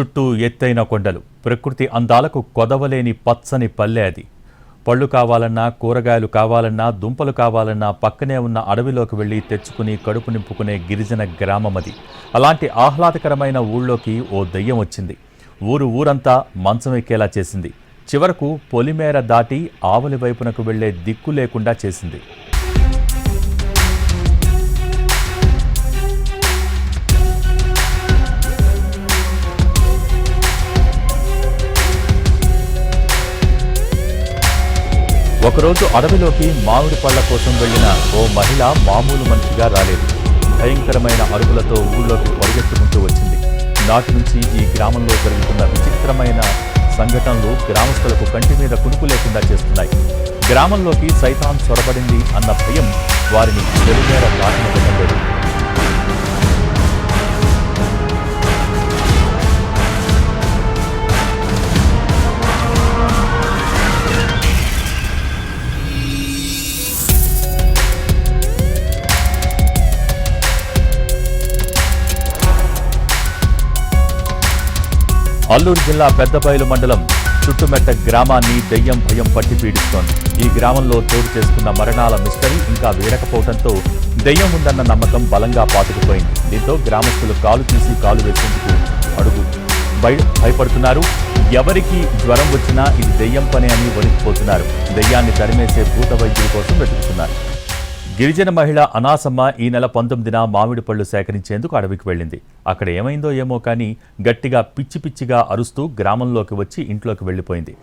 చుట్టూ ఎత్తైన కొండలు. ప్రకృతి అందాలకు కొదవలేని పచ్చని పల్లె అది. పళ్ళు కావాలన్నా కూరగాయలు కావాలన్నా దుంపలు కావాలన్నా పక్కనే ఉన్న అడవిలోకి వెళ్ళి తెచ్చుకుని కడుపు నింపుకునే గిరిజన గ్రామం అది. అలాంటి ఆహ్లాదకరమైన ఊళ్ళోకి ఓ దెయ్యం వచ్చింది. ఊరు ఊరంతా మంచం ఎక్కేలా చేసింది. చివరకు పొలిమేర దాటి ఆవలి వైపునకు వెళ్ళే దిక్కు లేకుండా చేసింది. ఒకరోజు అడవిలోకి మామిడి పళ్ళ కోసం వెళ్ళిన ఓ మహిళ మామూలు మనిషిగా రాలేదు. భయంకరమైన అరుపులతో ఊళ్ళోకి పరిగెత్తుకుంటూ వచ్చింది. నాటి నుంచి ఈ గ్రామంలో జరుగుతున్న విచిత్రమైన సంఘటనలు గ్రామస్తులకు కంటి మీద కునుకు లేకుండా చేస్తున్నాయి. గ్రామంలోకి సైతాన్ చొరబడింది అన్న భయం వారిని వెలుమేర దాటినవ్వడం లేదు అల్లూరు జిల్లా పెద్దబయలు మండలం చుట్టుమెట్ట గ్రామాన్ని దెయ్యం భయం పట్టి పీడిస్తోంది. ఈ గ్రామంలో చోటు చేసుకున్న మరణాల మిస్టరీ ఇంకా వీడకపోవడంతో దెయ్యం ఉందన్న నమ్మకం బలంగా పాతుకుపోయింది. దీంతో గ్రామస్తులు కాలు తీసి కాలు వేసేందుకు అడుగు భయపడుతున్నారు. ఎవరికి జ్వరం వచ్చినా ఇది దెయ్యం పని అని వణికిపోతున్నారు. దెయ్యాన్ని తరిమేసే భూత వైద్యుల కోసం వెతుకుతున్నారు. గిరిజన మహిళ అనాసమ్మ ఈ నెల పంతొమ్మిదిన మామిడి పళ్ళు సేకరించేందుకు అడవికి వెళ్ళింది. అక్కడ ఏమైందో ఏమో కానీ గట్టిగా పిచ్చి పిచ్చిగా అరుస్తూ గ్రామంలోకి వచ్చి ఇంట్లోకి వెళ్ళిపోయింది.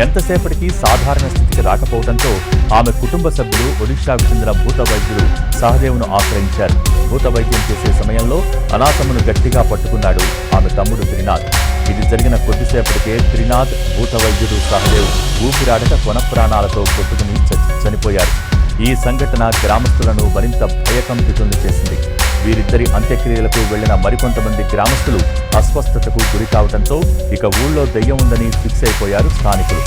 ఎంతసేపటికి సాధారణ స్థితికి రాకపోవడంతో ఆమె కుటుంబ సభ్యులు ఒడిశాకు చెందిన భూత వైద్యులు సహదేవును ఆశ్రయించారు. భూత వైద్యం చేసే సమయంలో అనాసమ్మను గట్టిగా పట్టుకున్నాడు ఆమె తమ్ముడు త్రినాథ్. ఇది జరిగిన కొద్దిసేపటికే త్రినాథ్ భూత వైద్యుడు సహదేవ్ ఊపిరాడక కొన ప్రాణాలతో కొట్టుకుని చ- చనిపోయారు. ఈ సంఘటన గ్రామస్తులను మరింత భయకంపితులను చేసింది వీరిద్దరి అంత్యక్రియలకు వెళ్ళిన మరికొంతమంది గ్రామస్తులు అస్వస్థతకు గురి కావడంతో ఇక ఊళ్ళో దెయ్యం ఉందని ఫిక్స్ అయిపోయారు స్థానికులు.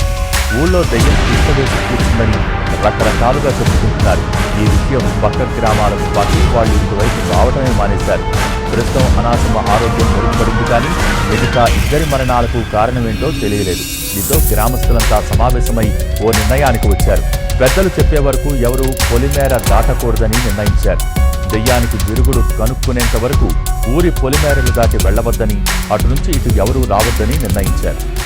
ఊళ్ళో దెయ్యం ఇష్టవేసి కూర్చుందని రకరకాలుగా చెప్పుకుంటున్నారు. ఈ విషయం పక్క గ్రామాలకు పాటు వాళ్ళు ఇటువైపు రావడమే మానేశారు. ప్రస్తుతం అనాసమ ఆరోగ్యం మెరుగుపడింది కానీ మిగతా ఇద్దరి మరణాలకు కారణమేంటో తెలియలేదు. దీంతో గ్రామస్తులంతా సమావేశమై ఓ నిర్ణయానికి వచ్చారు. పెద్దలు చెప్పే వరకు ఎవరూ పొలిమేర దాటకూడదని నిర్ణయించారు. దెయ్యానికి విరుగుడు కనుక్కునేంత వరకు ఊరి పొలిమేరలు దాటి వెళ్ళవద్దని అటు నుంచి ఇటు ఎవరూ రావద్దని నిర్ణయించారు.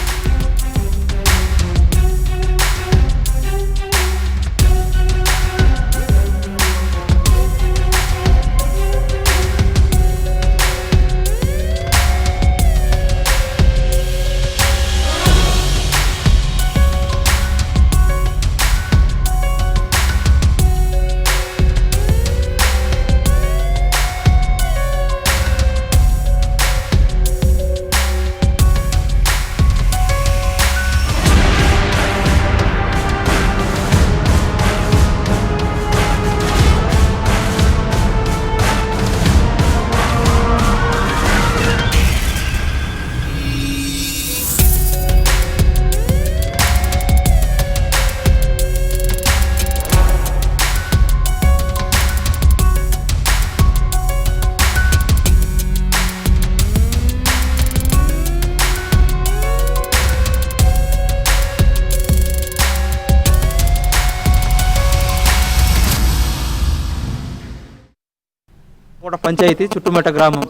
కూడా పంచాయతీ చుట్టుమెట్ట గ్రామం.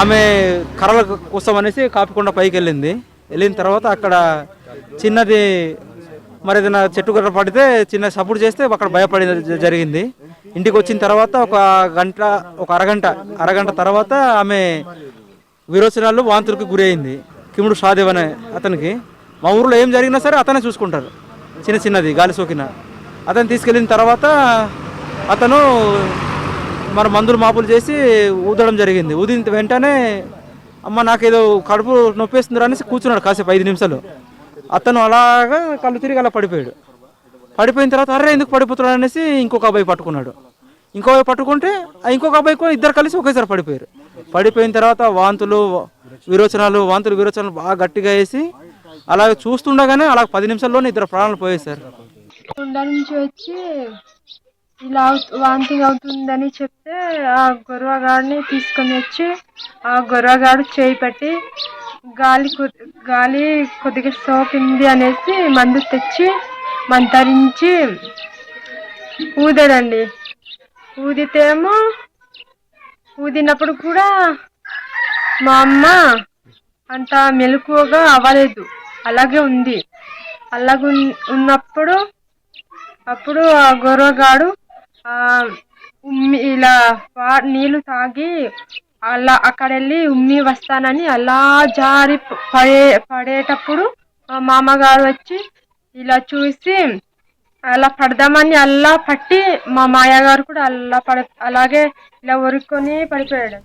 ఆమె కర్రల కోసం అనేసి కాపికొండ పైకి వెళ్ళింది. వెళ్ళిన తర్వాత అక్కడ చిన్నది మరి ఏదైనా చెట్టు కర్ర పడితే చిన్న సపోర్ట్ చేస్తే అక్కడ భయపడి జరిగింది. ఇంటికి వచ్చిన తర్వాత ఒక గంట ఒక అరగంట అరగంట తర్వాత ఆమె విరోచనాలు వాంతులకు గురి అయింది. కిముడు షాదేవ్ అనే అతనికి. మా ఊర్లో ఏం జరిగినా సరే అతనే చూసుకుంటారు. చిన్న చిన్నది గాలి సోకిన. అతను తీసుకెళ్ళిన తర్వాత అతను మరి మందులు మాపులు చేసి ఊదడం జరిగింది. ఊదిన వెంటనే అమ్మ నాకేదో కడుపు నొప్పేస్తుంది అనేసి కూర్చున్నాడు కాసేపు ఐదు నిమిషాలు. అతను అలాగా కళ్ళు తిరిగి అలా పడిపోయాడు. పడిపోయిన తర్వాత అర్రే ఎందుకు పడిపోతున్నాడు అనేసి ఇంకొక అబ్బాయి పట్టుకున్నాడు. ఇంకో అబ్బాయి పట్టుకుంటే ఆ ఇంకొక అబ్బాయి కూడా ఇద్దరు కలిసి ఒకేసారి పడిపోయారు. పడిపోయిన తర్వాత వాంతులు విరోచనాలు వాంతులు విరోచనాలు బాగా గట్టిగా వేసి అలాగే చూస్తుండగానే అలా పది నిమిషాల్లోనే ఇద్దరు ప్రాణాలు పోయేసారు కొండ నుంచి వచ్చి ఇలా అవు- వాంతింగ్ అవుతుందని చెప్తే ఆ గొర్రగాడిని తీసుకొని వచ్చి ఆ గొర్రగాడు చేయి పెట్టి గాలి గాలి కొద్దిగా సోకింది అనేసి మందు తెచ్చి మంతరించి ఊదాడండి. ఊదితేమో ఊదినప్పుడు కూడా మా అమ్మ అంత మెలకువగా అవ్వలేదు. అలాగే ఉంది. అలాగే ఉన్- ఉన్నప్పుడు అప్పుడు ఆ గొర్రగాడు ఉమ్మి ఇలా నీళ్ళు నీళ్ళు తాగి అలా అక్కడ వెళ్ళి ఉమ్మి వస్తానని అలా జారి పడే పడేటప్పుడు మా మామగారు వచ్చి ఇలా చూసి అలా పడదామని అలా పట్టి మా మాయగారు కూడా అలా పడ అలాగే ఇలా ఒరుక్కొని పడిపోయాడు.